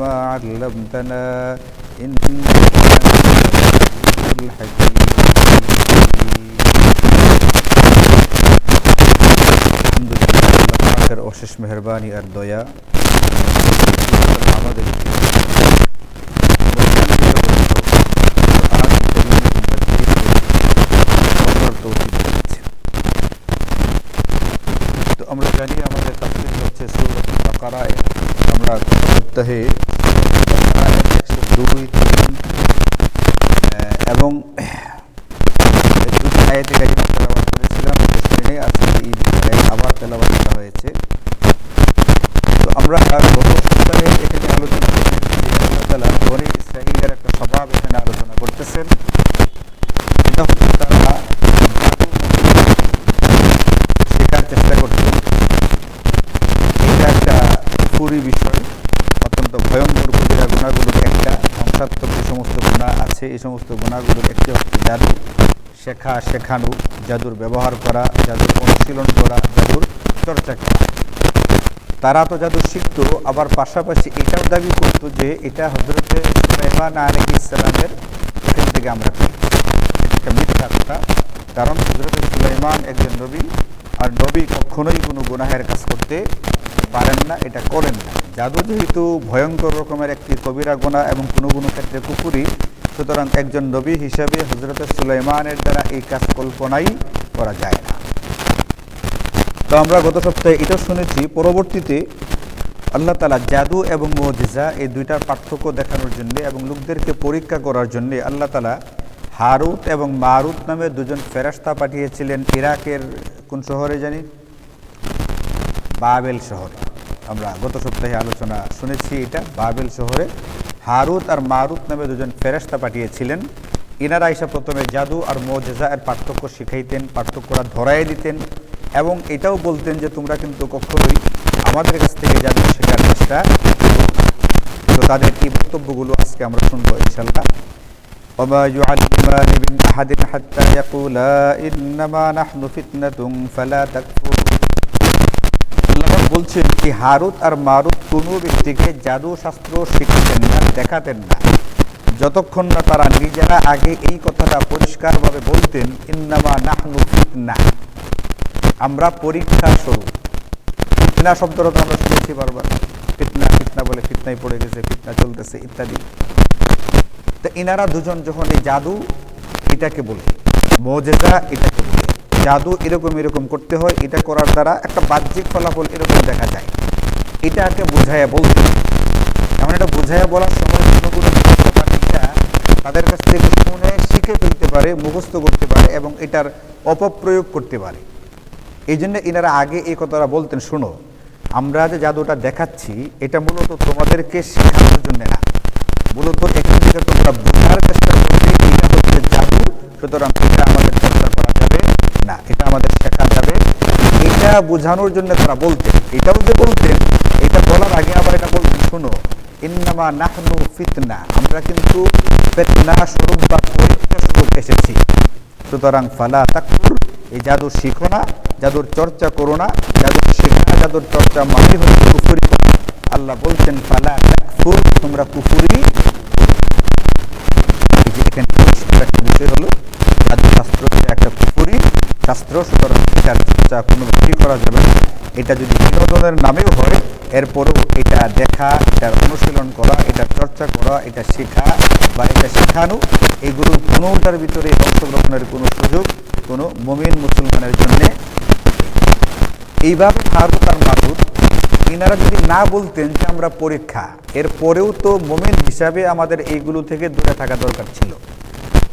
إلا ما علمتنا إنك أنت الحكيم আলহামদুলিল্লাহ আল্লাহ পাকের অশেষ মেহরবানি আর দয়া আমাদের তো আমরা জানি আমাদের তাফসীর হচ্ছে সূরাত বাকারায় আমরা সপ্তাহে একশো দুই, তিন এবং আয়াতে তেলাওয়াত করেছিলাম সেখানে আজকে আবার তেলাওয়াত করা হয়েছে। তো আমরা গত সপ্তাহে এখানে আলোচনা আল্লাহ তাআলা বনি ইসরাঈলের একটা স্বভাব এখানে আলোচনা করতেছেন। তারা চেষ্টা এটা একটা পুরি বিষয়, অত্যন্ত ভয়ঙ্কর কবিরা গুণাগুলোর একটা ধ্বংসাত্মক যে সমস্ত গুণা আছে, এই সমস্ত গুণাগুলোর একটি হচ্ছে জাদু। শেখা, শেখানো, জাদুর ব্যবহার করা, জাদুর অনুশীলন করা, জাদুর চর্চা করা। তারা তো জাদু শিখতো, আবার পাশাপাশি এটাও দাবি করতো যে এটা হজরতে সুলাইমান আলহ ইসলামের এখান থেকে আমরা এটা একটা মিথ্যা কথা, কারণ হজরত সুলাইমান একজন নবী, আর নবী কখনোই কোনো গুনাহের কাজ করতে পারেন না, এটা করেন না। জাদু যেহেতু ভয়ঙ্কর রকমের একটি কবিরা গোনা এবং কোনো কোনো ক্ষেত্রে কুকুরি সুতরাং একজন নবী হিসাবে হজরত সুলাইমানের দ্বারা এই কাজ কল্পনাই করা যায় না। তো আমরা গত সপ্তাহে এটা শুনেছি, পরবর্তীতে আল্লাহ তালা জাদু এবং মজিজা এই দুইটার পার্থক্য দেখানোর জন্য এবং লোকদেরকে পরীক্ষা করার জন্য আল্লাহ তালা হারুত এবং মারুত নামে দুজন ফেরাস্তা পাঠিয়েছিলেন ইরাকের কোন শহরে জানি? বাবেল শহরে। আমরা গত সপ্তাহে আলোচনা শুনেছি এটা, বাবেল শহরে। হারুত আর মারুত নামে দুজন ফেরেস্তা পাঠিয়েছিলেন ইনারা এসে প্রথমে জাদু আর মজেজা এর পার্থক্য শিখাইতেন পার্থক্যরা ধরাই দিতেন এবং এটাও বলতেন যে তোমরা কিন্তু কখনোই আমাদের কাছ থেকে জাদু শেখার চেষ্টা করো না। তো তাদের এই বক্তব্যগুলো আজকে আমরা শুনবো ইনশাল্লাহ وما يعلمان من أحد حتى يقولا إنما نحن فتنة فلا تكفر আল্লাহ বলছেন কি, হারুত আর মারুত কোনো ব্যক্তিকে জাদু শাস্ত্র শিখাতেন না, দেখাতেন না। যতক্ষণ না তারা নিজেরা আগে এই কথাটা পরিষ্কারভাবে বলতেন, ইন্নামা নাহনু ফিতনা। আমরা পরীক্ষা স্বরূপ ফিতনা শব্দটা তো আমরা শুনেছি বারবার। ফিতনা ফিতনা বলে ফিতনায় পড়ে গেছে, ফিতনা চলতেছে, ইত্যাদি। তো ইনারা দুজন যখন এই জাদু এটাকে বলে, মজেজা এটাকে বলে। জাদু এরকম এরকম করতে হয়, এটা করার দ্বারা একটা বাহ্যিক ফলাফল এরকম দেখা যায়। এটাকে বুঝাইয়া বলতে। এমন এটা বুঝাইয়া বলার সময় কোনো কোনো তাদের কাছ থেকে শুনে শিখে ফেলতে পারে, মুখস্থ করতে পারে এবং এটার অপপ্রয়োগ করতে পারে। এই জন্য এনারা আগে এই কথাটা বলতেন, শোনো, আমরা যে জাদুটা দেখাচ্ছি, এটা মূলত তোমাদেরকে শেখানোর জন্য না। মূলত এখান থেকে তোমরা বোঝার চেষ্টা করবে এটা হচ্ছে জাদু, সুতরাং এটা আমাদের না, এটা আমাদের শেখা যাবে। এটা বোঝানোর জন্য তারা বলতেন এটাও যে বলতেন, এটা বলার আগে আবার এটা বলতেন শোনো, ইন্নামা নাহনু ফিতনা। আমরা কিন্তু ফিতনা স্বরূপ বা পরীক্ষা স্বরূপ এসেছি। সুতরাং ফালা তাকফুর, এই জাদু শিখো না, জাদুর চর্চা করো না, জাদুর শেখা, জাদুর চর্চা মানে হচ্ছে কুফুরি আল্লাহ বলছেন, ফালা তাকফুর, তোমরা কুফুরি এখানে একটা বিষয় হলো জাদু শাস্ত্র, সুতরাং এটার চর্চা কোনোভাবেই করা যাবে না। এটা যদি বিনোদনের নামেও হয়, এরপরেও এটা দেখা এটার অনুশীলন করা, এটা চর্চা করা, এটা শেখা বা এটা শেখানো এগুলোর কোনোটার ভিতরে অংশগ্রহণের কোনো সুযোগ, কোনো মমিন মুসলমানের জন্যে। এইভাবে হারুত আর মারুত ইনারা যদি না বলতেন যে আমরা পরীক্ষা, এরপরেও তো মোমেন হিসাবে আমাদের এইগুলো থেকে দূরে থাকা দরকার ছিল।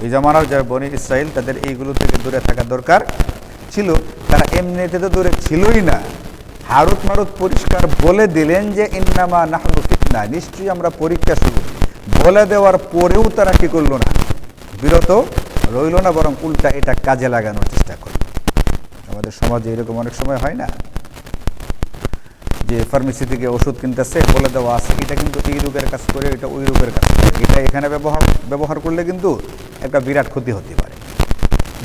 ওই জামানার যারা বনি ইসরায়েল তাদের এইগুলো থেকে দূরে থাকা দরকার ছিল। তারা এমনিতে তো দূরে ছিলই না। হারুত মারুত পরিষ্কার বলে দিলেন যে, ইন্নামা নাহনু ফিতনা। নিশ্চয়ই আমরা পরীক্ষা শুরু। বলে দেওয়ার পরেও তারা কি করল না? বিরত রইল না, বরং উল্টা এটা কাজে লাগানোর চেষ্টা করল। আমাদের সমাজে এরকম অনেক সময় হয় না? যে ফার্মেসি থেকে ওষুধ কিনতেছে, বলে দেওয়া আছে, এটা কিন্তু এই রোগের কাজ করে, এটা ওই রোগের কাজ করে। এটা এখানে ব্যবহার ব্যবহার করলে কিন্তু একটা বিরাট ক্ষতি হতে পারে।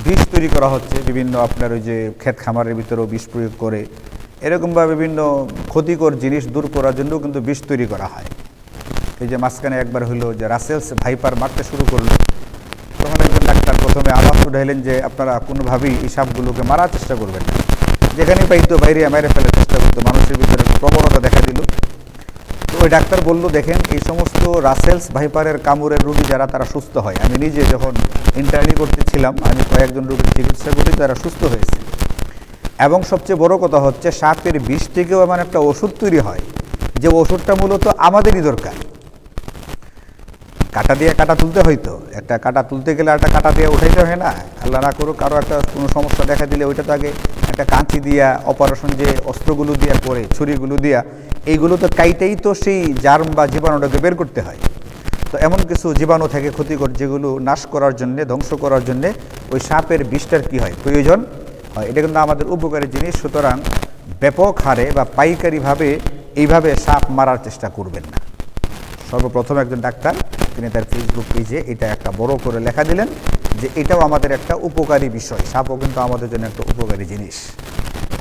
বিষ তৈরি করা হচ্ছে, বিভিন্ন আপনার ওই যে ক্ষেত খামারের ভিতরেও বিষ প্রয়োগ করে। এরকমভাবে বিভিন্ন ক্ষতিকর জিনিস দূর করার জন্যও কিন্তু বিষ তৈরি করা হয়। এই যে মাঝখানে একবার হলো যে রাসেলস ভাইপার মারতে শুরু করল। তখন একজন ডাক্তার প্রথমে আওয়াজ উঠাইলেন যে আপনারা কোনোভাবেই এই সাপগুলোকে মারার চেষ্টা করবেন না। যেখানেই পাইতো বাইরে মেরে ফেলার চেষ্টা করতো, মানুষের ভিতরে একটা প্রবণতা দেখা দিল তো ওই ডাক্তার বলল, দেখেন, এই সমস্ত রাসেলস ভাইপারের কামড়ের রুগী যারা, তারা সুস্থ হয়। আমি নিজে যখন ইন্টারনি করতেছিলাম, আমি কয়েকজন রুগীর চিকিৎসা করি, তারা সুস্থ হয়েছে। এবং সবচেয়ে বড় কথা হচ্ছে সাপের বিষ থেকেও এমন একটা ওষুধ তৈরি হয়, যে ওষুধটা মূলত আমাদেরই দরকার। কাটা দিয়ে কাটা তুলতে হয়তো একটা কাটা তুলতে গেলে একটা কাটা দিয়ে উঠাইতে হয় না। আল্লাহ না করুক, কারও একটা কোনো সমস্যা দেখা দিলে ওইটা তো আগে একটা কাঁচি দিয়া অপারেশন যে অস্ত্রগুলো দিয়া করে ছুরিগুলো দিয়া, এইগুলো তো কাইটেই তো সেই জার্ম বা জীবাণুটাকে বের করতে হয়। তো এমন কিছু জীবাণু থেকে ক্ষতিকর যেগুলো নাশ করার জন্যে, ধ্বংস করার জন্যে ওই সাপের বিষটার কি হয়? প্রয়োজন হয়। এটা কিন্তু আমাদের উপকারী জিনিস, সুতরাং ব্যাপক হারে বা পাইকারিভাবে এইভাবে সাপ মারার চেষ্টা করবেন না। সর্বপ্রথম একজন ডাক্তার তিনি তার ফেসবুক পেজে এটা একটা বড় করে লেখা দিলেন যে এটাও আমাদের একটা উপকারী বিষয়। সাপও কিন্তু আমাদের জন্য একটা উপকারী জিনিস।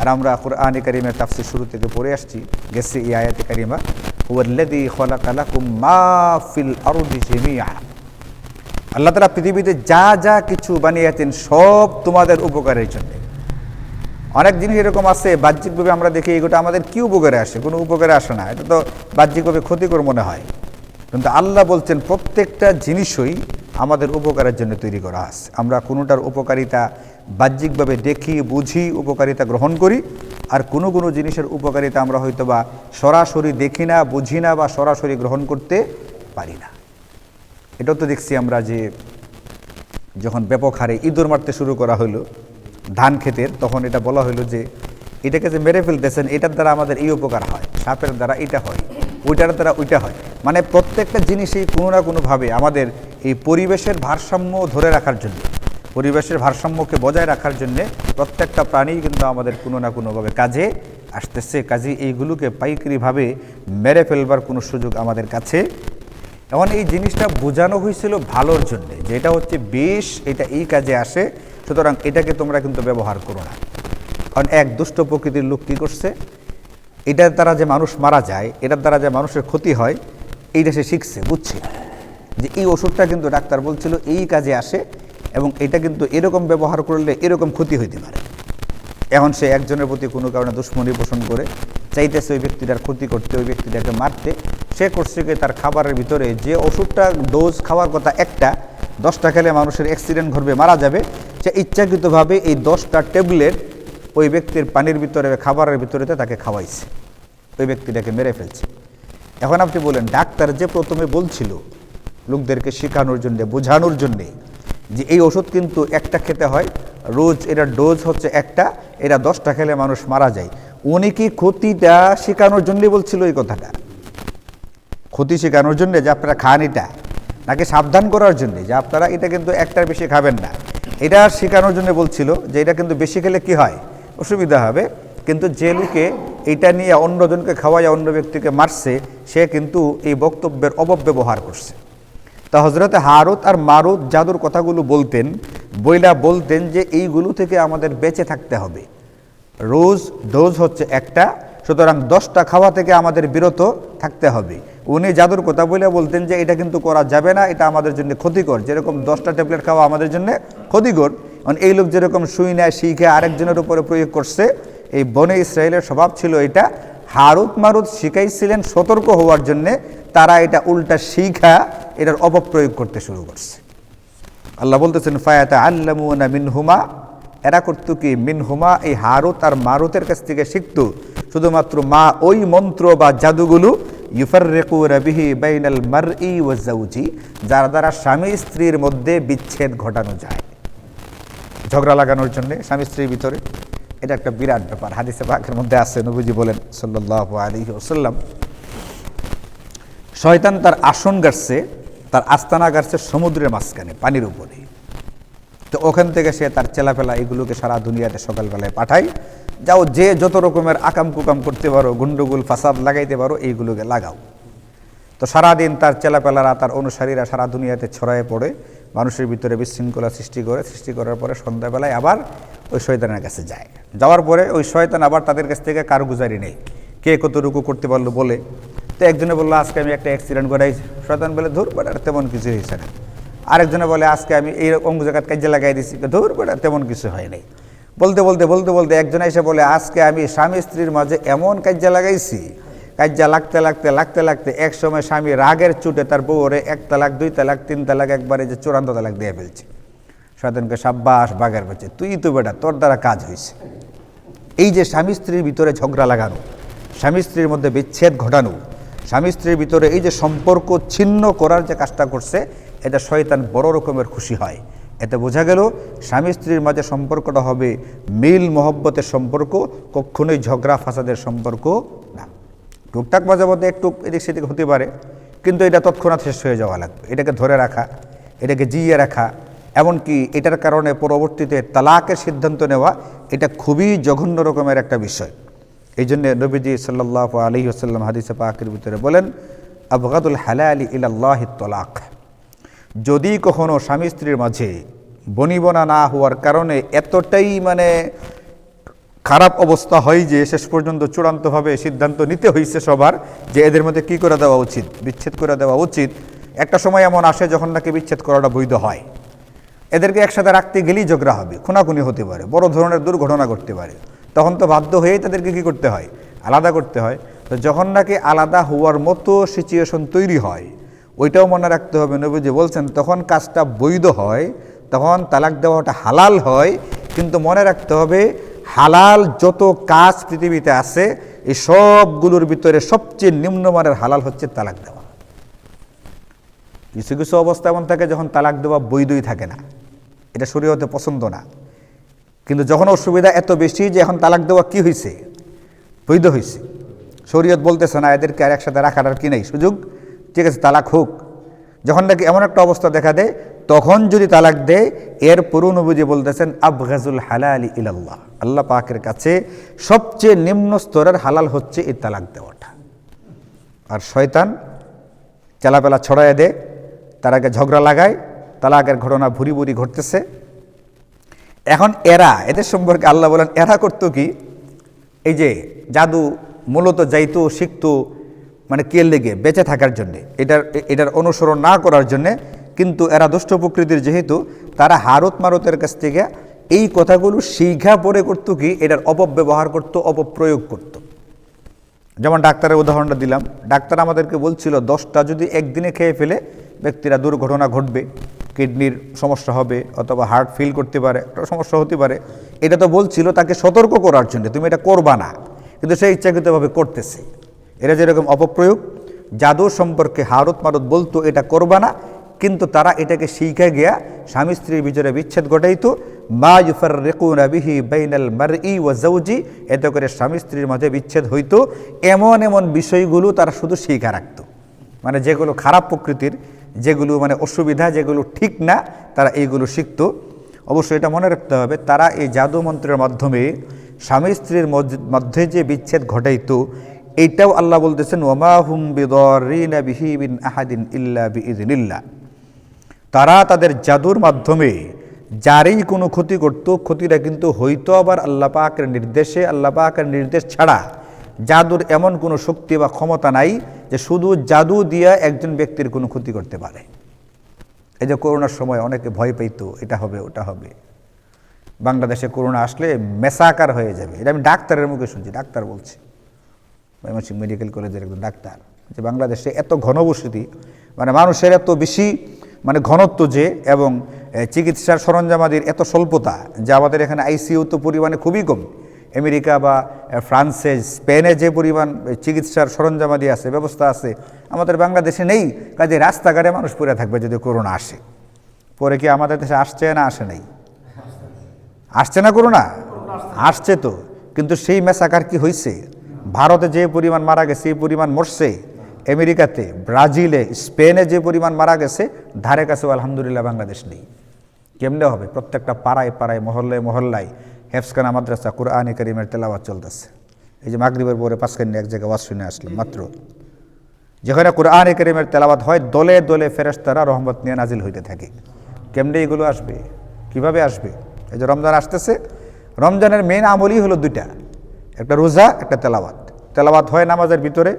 আর আমরা কোরআন কারিমের তাফসির শুরু থেকে পড়ে আসছি। গেছে এই আয়াতে কারিমা ওয়াল্লাযী খালাকালাকুম মা ফিল আরদি জামিআ। আল্লাহ তাআলা পৃথিবীতে যা যা কিছু বানিয়েছেন সব তোমাদের উপকারের জন্য। অনেক জিনিস এরকম আছে, বাহ্যিকভাবে আমরা দেখি এগুলো আমাদের কি উপকারে আসে? কোনো উপকারে আসে না। এটা তো বাহ্যিকভাবে ক্ষতিকর মনে হয়। কিন্তু আল্লাহ বলছেন, প্রত্যেকটা জিনিসই আমাদের উপকারের জন্য তৈরি করা আছে। আমরা কোনোটার উপকারিতা বাহ্যিকভাবে দেখি, বুঝি, উপকারিতা গ্রহণ করি, আর কোনো কোনো জিনিসের উপকারিতা আমরা হয়তো বা সরাসরি দেখি না, বুঝি না বা সরাসরি গ্রহণ করতে পারি না। এটাও তো দেখছি আমরা যে যখন ব্যাপক হারে ইঁদুর মারতে শুরু করা হলো, ধান ক্ষেতের, তখন এটা বলা হলো যে, এটাকে যে মেরে ফেলতেছেন, এটার দ্বারা আমাদের এই উপকার হয়, সাপের দ্বারা এটা হয়। ওইটার দ্বারা ওইটা হয়। মানে প্রত্যেকটা জিনিসই কোনো না কোনোভাবে আমাদের এই পরিবেশের ভারসাম্য ধরে রাখার জন্য, পরিবেশের ভারসাম্যকে বজায় রাখার জন্য প্রত্যেকটা প্রাণী কিন্তু আমাদের কোনো না কোনোভাবে কাজে আসতেছে। কাজে এইগুলোকে পাইকারিভাবে মেরে ফেলবার কোনো সুযোগ আমাদের কাছে এখন এই জিনিসটা বোঝানো হয়েছিল ভালোর জন্যে যে এটা হচ্ছে বেশ, এটা এই কাজে আসে, সুতরাং এটাকে তোমরা কিন্তু ব্যবহার করো না। কারণ এক দুষ্ট প্রকৃতির লোক কী করছে? এটার দ্বারা যে মানুষ মারা যায়, এটার দ্বারা যে মানুষের ক্ষতি হয়, এইটা সে শিখছে, বুঝছে। যে এই ওষুধটা কিন্তু ডাক্তার বলছিল এই কাজে আসে এবং এটা কিন্তু এরকম ব্যবহার করলে এরকম ক্ষতি হইতে পারে। এখন সে একজনের প্রতি কোনো কারণে দুশ্মনী পোষণ করে, চাইতেছে ওই ব্যক্তিটার ক্ষতি করতে, ওই ব্যক্তিটাকে মারতে, সে করছে কি তার খাবারের ভিতরে যে ওষুধটা ডোজ খাওয়ার কথা একটা, দশটা খেলে মানুষের অ্যাক্সিডেন্ট ঘটবে, মারা যাবে, সে ইচ্ছাকৃতভাবে এই দশটা ট্যাবলেট ওই ব্যক্তির পানির ভিতরে খাবারের ভিতরেতে তাকে খাওয়াইছে। ওই ব্যক্তিটাকে মেরে ফেলছে। এখন আপনি বলেন, ডাক্তার যে প্রথমে বলছিল লোকদেরকে শেখানোর জন্যে, বোঝানোর জন্যে যে এই ওষুধ কিন্তু একটা খেতে হয়, রোজ এটার ডোজ হচ্ছে একটা এটা দশটা খেলে মানুষ মারা যায়। উনি কি ক্ষতিটা শেখানোর জন্যে বলছিল এই কথাটা? ক্ষতি শেখানোর জন্যে যে আপনারা খান এটা, নাকি সাবধান করার জন্য যে আপনারা এটা কিন্তু একটার বেশি খাবেন না? এটা শেখানোর জন্য বলছিল যে এটা কিন্তু বেশি খেলে কি হয়? অসুবিধা হবে। কিন্তু যে লোকে এটা নিয়ে অন্যজনকে খাওয়ায়, অন্য ব্যক্তিকে মারছে, সে কিন্তু এই বক্তব্যের অপব্যবহার করছে। তা হজরতে হারুত আর মারুত জাদুর কথাগুলো বলতেন, বইলা বলতেন যে এইগুলো থেকে আমাদের বেঁচে থাকতে হবে। রোজ ডোজ হচ্ছে একটা, সুতরাং দশটা খাওয়া থেকে আমাদের বিরত থাকতে হবে। উনি জাদুর কথা বলে বলতেন যে এটা কিন্তু করা যাবে না, এটা আমাদের জন্য ক্ষতিকর। যেরকম দশটা ট্যাবলেট খাওয়া আমাদের জন্য ক্ষতিকর এই লোক যেরকম সুই নেয় শিখে আরেকজনের উপরে প্রয়োগ করছে। এই বনে ইসরায়েলের স্বভাব ছিল এটা। হারুত মারুত শিখাইছিলেন সতর্ক হওয়ার জন্যে। তারা এটা উল্টা শিখা, এটার অপপ্রয়োগ করতে শুরু করছে। আল্লাহ বলতেছেন, ফায়াতা আল্লামুনা মিনহুমা। এরা করতো কি? মিনহুমা, এই হারুত আর মারুতের কাছ থেকে শিখতো। শুধুমাত্র মা ওই মন্ত্র বা জাদুগুলো ইউফার রেকু রবিহি বাইনাল মার ই ওয়াজাউজি যার দ্বারা স্বামী স্ত্রীর মধ্যে বিচ্ছেদ ঘটানো যায়। ঝগড়া লাগানোর জন্য স্বামী স্ত্রীর ভিতরে এটা একটা বিরাট ব্যাপার। হাদিসে পাকের মধ্যে আছে, নবীজি বলেন সাল্লাহ আলী ওসাল্লাম শয়তান তার আসন গাড়ছে, তার আস্তানা গাড়ছে সমুদ্রের মাঝখানে, পানির উপরে। তো ওখান থেকে সে তার চেলাপেলা এগুলোকে সারা দুনিয়াতে সকালবেলায় পাঠায়। যাও যে যত রকমের আকাম কুকাম করতে পারো, গুন্ডগুল, ফাসাদ লাগাইতে পারো, এইগুলোকে লাগাও। তো সারাদিন তার চেলাপেলারা, তার অনুসারীরা সারা দুনিয়াতে ছড়ায় পড়ে। মানুষের ভিতরে বিশৃঙ্খলা সৃষ্টি করে, সৃষ্টি করার পরে সন্ধ্যাবেলায় আবার ওই শয়তানের কাছে যায়। যাওয়ার পরে ওই শয়তান আবার তাদের কাছ থেকে কারগুজারি নেই কে কতটুকু করতে পারল বলে। তো একজনে বলল, আজকে আমি একটা অ্যাক্সিডেন্ট করাইছি শয়তান বলে, ধর বেটার তেমন কিছু হয়েছে না। আরেকজনে বলে, আজকে আমি এই অঙ্গ জায়গায় কাজে লাগাই দিছি। ধর বেটার তেমন কিছু হয় নাই। বলতে বলতে বলতে বলতে একজন এসে বলে, আজকে আমি স্বামী স্ত্রীর মাঝে এমন কাজে লাগাইছি কাজ্যা লাগতে লাগতে লাগতে লাগতে এক সময় স্বামী রাগের চুটে তার বউরে এক তালাক, দুই তালাক, তিন তালাক, একবারে যে চূড়ান্ত তালাক দিয়ে ফেলছে। শয়তানকে সাব্বাস, বাগের বলছে তুই তো বেটা, তোর দ্বারা কাজ হয়েছে এই যে স্বামী স্ত্রীর ভিতরে ঝগড়া লাগানো, স্বামী স্ত্রীর মধ্যে বিচ্ছেদ ঘটানো, স্বামী স্ত্রীর ভিতরে এই যে সম্পর্ক ছিন্ন করার যে কাজটা করছে, এটা শয়তান বড় রকমের খুশি হয়। এতে বোঝা গেল, স্বামী স্ত্রীর মাঝে সম্পর্কটা হবে মিল মহব্বতের সম্পর্ক, কখনোই ঝগড়া ফাসাদের সম্পর্ক টুকটাক মাঝে মধ্যে একটু এদিক সেদিক হতে পারে, কিন্তু এটা তৎক্ষণাৎ শেষ হয়ে যাওয়া লাগবে। এটাকে ধরে রাখা, এটাকে জিইয়ে রাখা, এমনকি এটার কারণে পরবর্তীতে তালাকের সিদ্ধান্ত নেওয়া, এটা খুবই জঘন্য রকমের একটা বিষয়। এই জন্যে নবীজি সাল্লাহ আলী আসাল্লাম হাদিসে পাকের ভিতরে বলেন, আবগাদুল হালালি ইলাল্লাহ তলাক যদি কখনো স্বামী স্ত্রীর মাঝে বনিবনা না হওয়ার কারণে এতটাই মানে খারাপ অবস্থা হয় যে শেষ পর্যন্ত চূড়ান্তভাবে সিদ্ধান্ত নিতে হয়েছে সবার যে এদের মধ্যে কি করে দেওয়া উচিত, বিচ্ছেদ করে দেওয়া উচিত। একটা সময় এমন আসে যখন নাকি বিচ্ছেদ করাটা বৈধ হয়। এদেরকে একসাথে রাখতে গেলেই ঝগড়া হবে, খুনাখুনি হতে পারে, বড় ধরনের দুর্ঘটনা ঘটতে পারে। তখন তো বাধ্য হয়েই তাদেরকে কী করতে হয়? আলাদা করতে হয়। তো যখন নাকি আলাদা হওয়ার মতো সিচুয়েশন তৈরি হয়, ওইটাও মনে রাখতে হবে নবীজি বলছেন, তখন কাজটা বৈধ হয়, তখন তালাক দেওয়াটা হালাল হয়। কিন্তু মনে রাখতে হবে হালাল যত কাজ পৃথিবীতে আছে, এই সবগুলোর ভিতরে সবচেয়ে নিম্নমানের হালাল হচ্ছে তালাক দেওয়া। কিছু কিছু অবস্থা এমন থাকে যখন তালাক দেওয়া বৈধই থাকে না। এটা শরীয়তে পছন্দ না। কিন্তু যখন অসুবিধা এত বেশি যে এখন তালাক দেওয়া কি হয়েছে বৈধ হয়েছে শরীয়ত বলতেছে না, এদেরকে আর একসাথে রাখার আর কি নেই। সুযোগ? ঠিক আছে, তালাক হোক। যখন নাকি এমন একটা অবস্থা দেখা দেয় তখন যদি তালাক দেয়, এর পুরনবুজি বলতেছেন, আবগাজুল হালালি ইলাল্লাহ। আল্লাহ পাকের কাছে সবচেয়ে নিম্ন স্তরের হালাল হচ্ছে এই তালাক দেওয়াটা। আর শয়তান চেলাপেলা ছড়াইয়া দেয়, তার আগে ঝগড়া লাগায়, তালাকের ঘটনা ভুরি ভুরি ঘটতেছে। এখন এরা, এদের সম্পর্কে আল্লাহ বলেন, এরা করতো কি? এই যে জাদু মূলত যাইতো, শিখতো মানে কে লেগে বেঁচে থাকার জন্যে, এটার এটার অনুসরণ না করার জন্যে কিন্তু এরা দুষ্ট প্রকৃতির যেহেতু, তারা হারত মারতের কাছ থেকে এই কথাগুলো শিখা পরে করতো কি, এটার অপব্যবহার করতো, অপপ্রয়োগ করতো। যেমন ডাক্তারের উদাহরণটা দিলাম। ডাক্তার আমাদেরকে বলছিল, দশটা যদি একদিনে খেয়ে ফেলে, ব্যক্তিরা দুর্ঘটনা ঘটবে, কিডনির সমস্যা হবে, অথবা হার্ট ফিল করতে পারে, একটা সমস্যা হতে পারে। এটা তো বলছিল তাকে সতর্ক করার জন্য, তুমি এটা করবা না। কিন্তু সে ইচ্ছাকৃতভাবে করতেছে। এরা যেরকম অপপ্রয়োগ, জাদু সম্পর্কে হারত মারত বলতো, এটা করবা না। কিন্তু তারা এটাকে শিখে গিয়া স্বামী স্ত্রীর ভিতরে বিচ্ছেদ ঘটাইতো। মা ইউফার রেকুনা বিহি বাইনাল মার ই ওয়াজাউজি এতে করে স্বামী স্ত্রীর মাঝে বিচ্ছেদ হইতো। এমন এমন বিষয়গুলো তারা শুধু শিখা রাখতো। মানে যেগুলো খারাপ প্রকৃতির, যেগুলো মানে অসুবিধা, যেগুলো ঠিক না, তারা এইগুলো শিখত। অবশ্যই এটা মনে রাখতে হবে, তারা এই জাদু মন্ত্রের মাধ্যমে স্বামী স্ত্রীর মধ্যে যে বিচ্ছেদ ঘটাইত এইটাও আল্লাহ বলতেছেন ওমা হুম বিদিন আহাদিন ইল্লা বিইজনিল্লাহ তারা তাদের জাদুর মাধ্যমে যারই কোনো ক্ষতি করত ক্ষতিটা কিন্তু হইতো আবার আল্লাহ পাকের নির্দেশে, আল্লাহ পাকের নির্দেশ ছাড়া জাদুর এমন কোনো শক্তি বা ক্ষমতা নাই যে শুধু জাদু দিয়া একজন ব্যক্তির কোনো ক্ষতি করতে পারে। এই যে করোনার সময় অনেকে ভয় পেইতো, এটা হবে, ওটা হবে। বাংলাদেশে করোনা আসলে মেসাকার হয়ে যাবে। এটা আমি ডাক্তারের মুখে শুনছি, ডাক্তার বলছে। ময়মনসিংহ মেডিকেল কলেজের একজন ডাক্তার, যে বাংলাদেশে এত ঘনবসতি মানে মানুষের এত বেশি মানে ঘনত্ব যে এবং চিকিৎসার সরঞ্জামাদির এত স্বল্পতা, যে আমাদের এখানে আইসিইউ তো পরিমাণে খুবই কম। আমেরিকা বা ফ্রান্সে, স্পেনে যে পরিমাণ চিকিৎসার সরঞ্জামাদি আছে, ব্যবস্থা আছে, আমাদের বাংলাদেশে নেই, কাজে রাস্তাঘাটে মানুষ পড়ে থাকবে যদি করোনা আসে। পরে কি আমাদের দেশে আসছে না আসে নাই? আসছে না করোনা? আসছে তো, কিন্তু সেই মেসাকার কি হয়েছে ভারতে যে পরিমাণ মারা গেছে, সেই পরিমাণ মরছে আমেরিকাতে, ব্রাজিলে, স্পেনে যে পরিমাণ মারা গেছে, ধারে কাছেও আলহামদুলিল্লাহ বাংলাদেশ নেই। কেমনে হবে? প্রত্যেকটা পাড়ায় পাড়ায়, মহল্লায় মহল্লায় হেফসখানা মাদ্রাসা, কুরআনে করিমের তেলাওয়াত চলতেছে। এই যে মাগরিবের পরে পাঁচখানি এক জায়গায় ওয়াজ শুনে আসলাম, মাত্র। যেখানে কোরআনে করিমের তেলাওয়াত হয়, দলে দলে ফেরেশতারা রহমত নিয়ে নাজিল হইতে থাকে। কেমনে এগুলো আসবে? কীভাবে আসবে? এই যে রমজান আসতেছে, রমজানের মেন আমলই হলো দুইটা। একটা রোজা, একটা তেলাওয়াত। তেলাওয়াত হয় নামাজের ভিতরে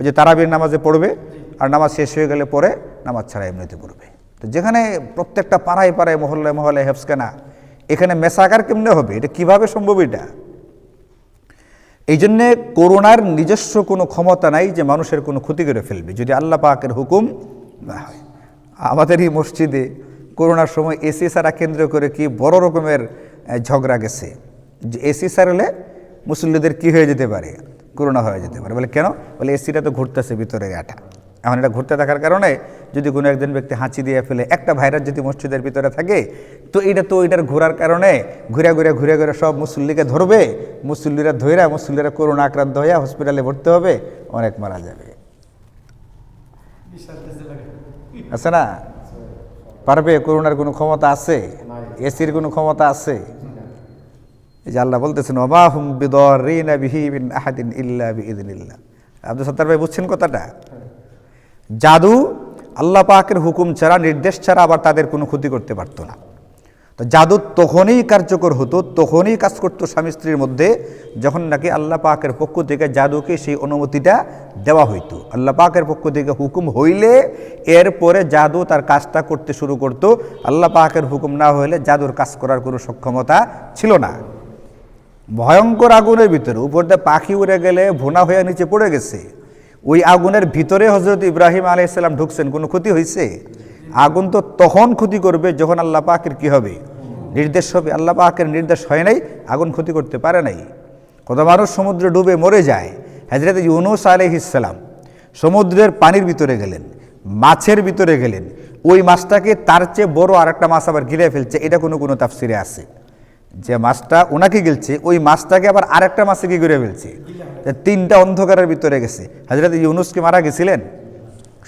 ওই যে তারাবির নামাজে পড়বে আর নামাজ শেষ হয়ে গেলে পরে নামাজ ছাড়া এমনিতে পড়বে। তো যেখানে প্রত্যেকটা পাড়ায় পাড়ায়, মহল্লায় মহল্লায় হেফসকানা এখানে মেসাকার কেমনে হবে? এটা কীভাবে সম্ভব এটা? এই জন্যে করোনার নিজস্ব কোনো ক্ষমতা নাই যে মানুষের কোনো ক্ষতি করে ফেলবে, যদি আল্লাহ পাকের হুকুম না হয়। আমাদের এই মসজিদে করোনার সময় এসি সারা কেন্দ্র করে কি বড় রকমের ঝগড়া গেছে। যে এসি সারলে মুসল্লিদের কি হয়ে যেতে পারে? করোনা হয়ে যেতে পারে। বলে কেন? বলে এসিটা তো ঘুরতেছে ভিতরে আটা এখন এটা ঘুরতে থাকার কারণে যদি কোনো একজন ব্যক্তি হাঁচি দিয়ে ফেলে একটা ভাইরাস যদি মসজিদের ভিতরে থাকে তো এটা তো এটার ঘোরার কারণে ঘুরে ঘুরে ঘুরে ঘুরে সব মুসল্লিকে ধরবে মুসল্লিরা ধৈরা মুসল্লিরা করোনা আক্রান্ত হয়ে হসপিটালে ভর্তি হবে অনেক মারা যাবে। আছে না? পারবে? করোনার কোনো ক্ষমতা আছে? এসির কোনো ক্ষমতা আছে? যে আল্লাহ বলতেছেন অবাহুম বিদরিনা বিহি আহাদিন ইল্লা বিইذنিল্লাহ আব্দুল সত্তার ভাই, বুঝছেন কথাটা? জাদু আল্লাহ পাকের হুকুম ছাড়া, নির্দেশ ছাড়া আবার তাদের কোনো ক্ষতি করতে পারতো না। তো জাদু তখনই কার্যকর হতো, তখনই কাজ করতো স্বামী স্ত্রীর মধ্যে, যখন নাকি আল্লাহ পাকের পক্ষ থেকে জাদুকে সেই অনুমতিটা দেওয়া হইতো। আল্লাহ পাকের পক্ষ থেকে হুকুম হইলে এরপরে জাদু তার কাজটা করতে শুরু করতো। আল্লাহ পাকের হুকুম না হইলে জাদুর কাজ করার কোনো সক্ষমতা ছিল না। ভয়ঙ্কর আগুনের ভিতরে, উপর দিয়ে পাখি উড়ে গেলে, ভোনা হয়ে নিচে পড়ে গেছে। ওই আগুনের ভিতরে হজরত ইব্রাহিম আলাইসাল্লাম ঢুকছেন, কোনো ক্ষতি হয়েছে আগুন তো তখন ক্ষতি করবে যখন আল্লাহ পাকের কি হবে? নির্দেশ হবে। আল্লাহ পাকের নির্দেশ হয় নাই, আগুন ক্ষতি করতে পারে নাই। কত মানুষ সমুদ্রে ডুবে মরে যায়। হজরত ইউনুস আলহ ইসলাম সমুদ্রের পানির ভিতরে গেলেন, মাছের ভিতরে গেলেন। ওই মাছটাকে তার চেয়ে বড় আরেকটা মাছ আবার ঘিরে ফেলছে, এটা কোনো কোনো তাফসিরে আছে। যে মাছটা ওনাকে গেলছে, ওই মাছটাকে আবার আরেকটা মাছে কি করে ফেলছে? তিনটা অন্ধকারের ভিতরে গেছে। হাজরত ইউনুসকে মারা গেছিলেন,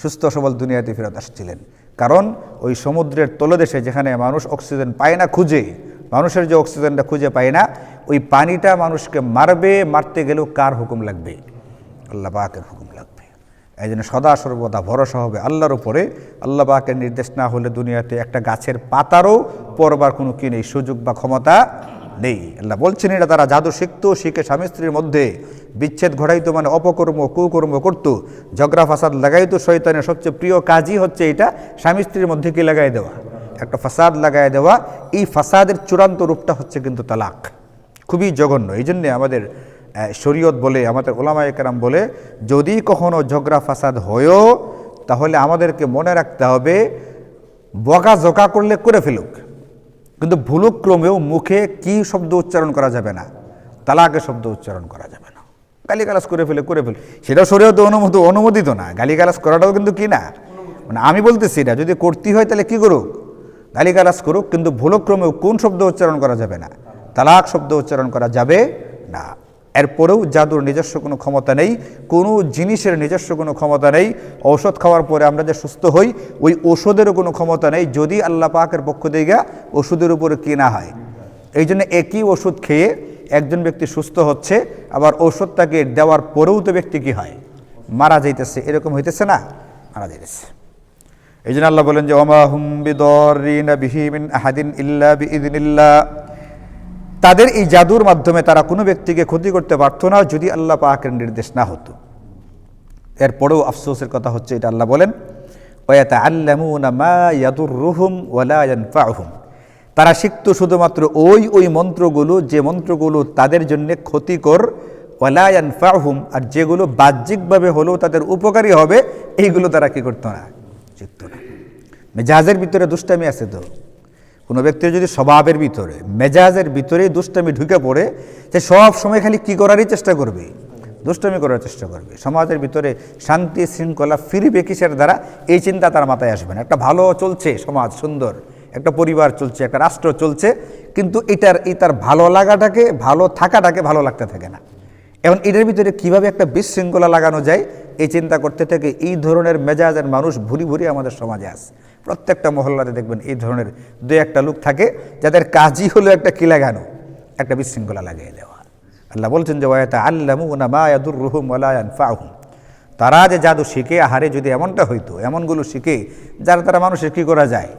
সুস্থ সবল দুনিয়াতে ফেরত আসছিলেন। কারণ ওই সমুদ্রের তলদেশে যেখানে মানুষ অক্সিজেন পায় না খুঁজে, মানুষের যে অক্সিজেনটা খুঁজে পায় না, ওই পানিটা মানুষকে মারবে, মারতে গেলেও কার হুকুম লাগবে? আল্লাহ পাকের হুকুম। এই জন্য সদা সর্বদা ভরসা হবে আল্লাহর উপরে। আল্লাহ পাকের নির্দেশ না হলে দুনিয়াতে একটা গাছের পাতারও পরবার কোনো কি নেই, সুযোগ বা ক্ষমতা নেই। আল্লাহ বলছেন এটা তারা জাদু শিখতো, শিখে স্বামী স্ত্রীর মধ্যে বিচ্ছেদ ঘটাইতো মানে অপকর্ম, কুকর্ম করতো। ঝগড়া, ফাসাদ লাগাইতো, শয়তানের সবচেয়ে প্রিয় কাজই হচ্ছে এটা স্বামী স্ত্রীর মধ্যে কি লাগাই দেওয়া? একটা ফাসাদ লাগাই দেওয়া। এই ফাসাদের চূড়ান্ত রূপটা হচ্ছে কিন্তু তালাক। খুবই জঘন্য। এই জন্যে আমাদের শরীয়ত বলে, আমাদের ওলামা একরাম বলে, যদি কখনো ঝগড়া ফাসাদ হয়েও, তাহলে আমাদেরকে মনে রাখতে হবে বকা জোকা করলে করে ফেলুক। কিন্তু ভুলক্রমেও মুখে কি শব্দ উচ্চারণ করা যাবে না? তালাকে শব্দ উচ্চারণ করা যাবে না। গালিগালাজ করে ফেলে করে ফেলে। সেটাও শরীয়ত অনুমোদ, অনুমোদিত না। গালিগালাজ করাটাও কিন্তু কি না? মানে আমি বলতেছি না যদি করতে হয় তাহলে কি করুক? গালিগালাজ করুক, কিন্তু ভুলক্রমেও কোন শব্দ উচ্চারণ করা যাবে না? তালাক শব্দ উচ্চারণ করা যাবে না। এরপরেও জাদুর নিজস্ব কোনো ক্ষমতা নেই, কোনো জিনিসের নিজস্ব কোনো ক্ষমতা নেই। ঔষধ খাওয়ার পরে আমরা যে সুস্থ হই, ওই ওষুধেরও কোনো ক্ষমতা নেই। যদি আল্লাহ পাকের পক্ষ থেকে ওষুধের উপরে কেনা হয়। এই জন্য একই ওষুধ খেয়ে একজন ব্যক্তি সুস্থ হচ্ছে, আবার ওষুধটাকে দেওয়ার পরেও তো ব্যক্তি কী হয়? মারা যাইতেছে। এরকম হইতেছে না? মারা যাইতেছে। এই জন্য আল্লাহ বলেন যে, ওমা হুম মিন আহাদিন ইল্লা বিইذনিল্লাহ তাদের এই জাদুর মাধ্যমে তারা কোনো ব্যক্তিকে ক্ষতি করতে পারতো না যদি আল্লাহ পাকের নির্দেশ না হতো। এরপরেও আফসোসের কথা হচ্ছে এটা আল্লাহ বলেন ওয়াতা আল্লামুনা মা রুহুম ওয়ালা ইয়ানফাহুম তারা শিখতো শুধুমাত্র ওই ওই মন্ত্রগুলো, যে মন্ত্রগুলো তাদের জন্য ক্ষতিকর ওয়ালা ইয়ানফাহুম আর যেগুলো বাহ্যিকভাবে হলেও তাদের উপকারী হবে, এইগুলো তারা কি করতো না, শিখতো না। জাহাজের ভিতরে দুষ্টামি আছে তো। কোনো ব্যক্তির যদি স্বভাবের ভিতরে, মেজাজের ভিতরে দুষ্টামি ঢুকে পড়ে, সে সব সময় খালি কী করারই চেষ্টা করবে? দুষ্টামি করার চেষ্টা করবে। সমাজের ভিতরে শান্তি শৃঙ্খলা ফিরবে কিসের দ্বারা? এই চিন্তা তার মাথায় আসবে না। একটা ভালো চলছে, সমাজ সুন্দর, একটা পরিবার চলছে, একটা রাষ্ট্র চলছে, কিন্তু এটার, এই তার ভালো লাগাটাকে, ভালো থাকাটাকে ভালো লাগতে থাকে না। এখন এটার ভিতরে কীভাবে একটা বিশৃঙ্খলা লাগানো যায়? এই চিন্তা করতে থেকে এই ধরনের মেজাজের মানুষ ভুরি ভুরি আমাদের সমাজে আছে। প্রত্যেকটা মহল্লাতে দেখবেন এই ধরনের দু একটা লোক থাকে, যাদের কাজই হলো একটা কি লাগানো একটা বিশৃঙ্খলা লাগিয়ে দেওয়া। আল্লাহ বলছেন যে ওয়াতা আল্লামুনা মায়াদুর রুহুম ওয়ালায়ান ফাহুম তারা যে জাদু শিখে, আহারে যদি এমনটা হইতো, এমনগুলো শিখে, যারা তারা মানুষের কী করা যায়?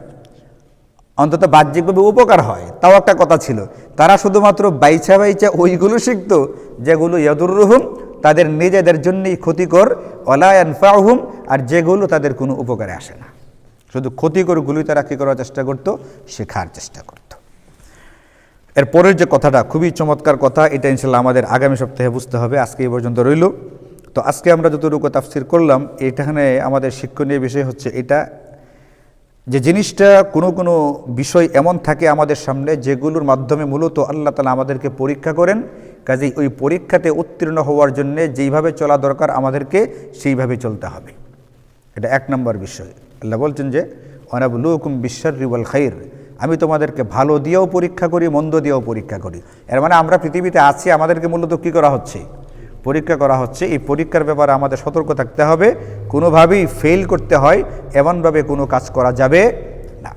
অন্তত বাহ্যিকভাবে উপকার হয়, তাও একটা কথা ছিল। তারা শুধুমাত্র বাইচা বাইচা ওইগুলো শিখত, যেগুলো ইয়াদুর রহুম তাদের নিজেদের জন্যই ক্ষতিকর অলায়ান ফাহুম আর যেগুলো তাদের কোনো উপকারে আসে না। শুধু ক্ষতিকরগুলোই তারা কী করার চেষ্টা করতো, শেখার চেষ্টা করত। এর পরের যে কথাটা, খুবই চমৎকার কথা, এটা ইনশাল্লাহ আমাদের আগামী সপ্তাহে বুঝতে হবে আজকে এই পর্যন্ত রইল। তো আজকে আমরা যতটুকু তাফসির করলাম, এখানে আমাদের শিক্ষণীয় বিষয় হচ্ছে এটা, যে জিনিসটা কোনো কোনো বিষয় এমন থাকে আমাদের সামনে, যেগুলোর মাধ্যমে মূলত আল্লাহ তালা আমাদেরকে পরীক্ষা করেন, কাজেই ওই পরীক্ষাতে উত্তীর্ণ হওয়ার জন্যে যেইভাবে চলা দরকার আমাদেরকে, সেইভাবে চলতে হবে। এটা এক নম্বর বিষয়। আল্লাহ বলছেন যে অনাবলুকুম বিশ্বার রিবল খাইর। আমি তোমাদেরকে ভালো দিয়েও পরীক্ষা করি, মন্দ দিয়েও পরীক্ষা করি। এর মানে আমরা পৃথিবীতে আছি, আমাদেরকে মূলত কী করা হচ্ছে? পরীক্ষা করা হচ্ছে। এই পরীক্ষার ব্যাপারে আমাদের সতর্ক থাকতে হবে। কোনোভাবেই ফেল করতে হয়, এমনভাবে কোনো কাজ করা যাবে না।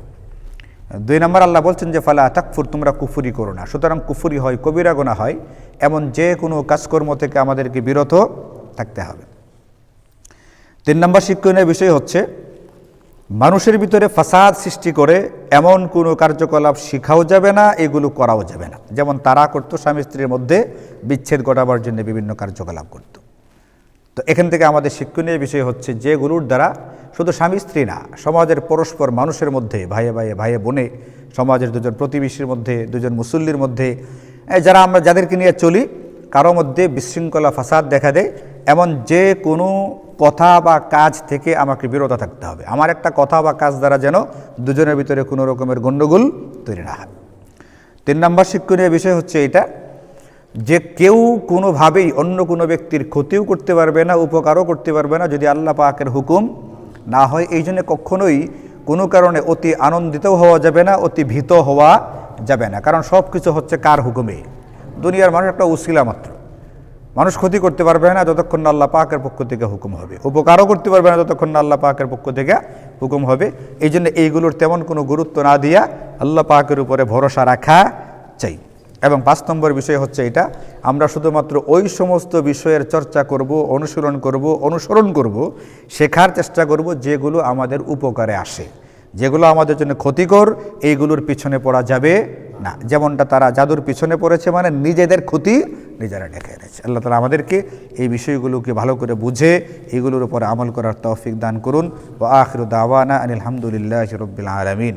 দুই নম্বর আল্লাহ বলছেন যে, ফালা তাকফুর, তোমরা কুফুরি করো না। সুতরাং কুফুরি হয়, কবিরা গোনা হয়। এমন যে কোনো কাজকর্ম থেকে আমাদেরকে বিরত থাকতে হবে। তিন নম্বর শিক্ষণীয় বিষয় হচ্ছে মানুষের ভিতরে ফাসাদ সৃষ্টি করে এমন কোনো কার্যকলাপ শেখাও যাবে না, এগুলো করাও যাবে না। যেমন তারা করতো স্বামী স্ত্রীর মধ্যে বিচ্ছেদ ঘটাবার জন্য বিভিন্ন কার্যকলাপ করত। তো এখান থেকে আমাদের শিক্ষণীয় বিষয় হচ্ছে যেগুলোর দ্বারা শুধু স্বামী স্ত্রী না, সমাজের পরস্পর মানুষের মধ্যে, ভাইয়ে ভাইয়ে ভাইয়ে বোনে, সমাজের দুজন প্রতিবেশীর মধ্যে, দুজন মুসল্লির মধ্যে যারা আমরা যাদেরকে নিয়ে চলি, কারও মধ্যে বিশৃঙ্খলা, ফাসাদ দেখা দেয়। এমন যে কোনো কথা বা কাজ থেকে আমাকে বিরত থাকতে হবে। আমার একটা কথা বা কাজ দ্বারা যেন দুজনের ভিতরে কোনো রকমের গণ্ডগোল তৈরি না হয়। তিন নম্বর শিক্ষণীয় বিষয় হচ্ছে এটা যে কেউ কোনোভাবেই অন্য কোনো ব্যক্তির ক্ষতিও করতে পারবে না, উপকারও করতে পারবে না যদি আল্লাহ পাকের হুকুম না হয়। এই জন্য কখনোই কোনো কারণে অতি আনন্দিতও হওয়া যাবে না, অতি ভীত হওয়া যাবে না। কারণ সব কিছু হচ্ছে কার হুকুমে? দুনিয়ার মানুষ একটা উশিলা মাত্র। মানুষ ক্ষতি করতে পারবে না, যতক্ষণ না আল্লাহ পাকের পক্ষ থেকে হুকুম হবে। উপকারও করতে পারবে না, যতক্ষণ না আল্লাহ পাকের পক্ষ থেকে হুকুম হবে। এই জন্য এইগুলোর তেমন কোনো গুরুত্ব না দিয়া আল্লাহ পাকের উপরে ভরসা রাখা চাই। এবং পাঁচ নম্বর বিষয় হচ্ছে এটা, আমরা শুধুমাত্র ওই সমস্ত বিষয়ের চর্চা করব অনুসরণ করব অনুসরণ করব, শেখার চেষ্টা করব যেগুলো আমাদের উপকারে আসে। যেগুলো আমাদের জন্য ক্ষতিকর, এইগুলোর পিছনে পড়া যাবে না, যেমনটা তারা জাদুর পিছনে পড়েছে মানে নিজেদের ক্ষতি নিজেরা ডেকে এনেছে। আল্লাহ তালা আমাদেরকে এই বিষয়গুলোকে ভালো করে বুঝে এগুলোর উপরে আমল করার তৌফিক দান করুন। ও আখরুদ্দাওয়ানা দাওয়ানা আনিল হামদুলিল্লাহ রবিল আলমিন।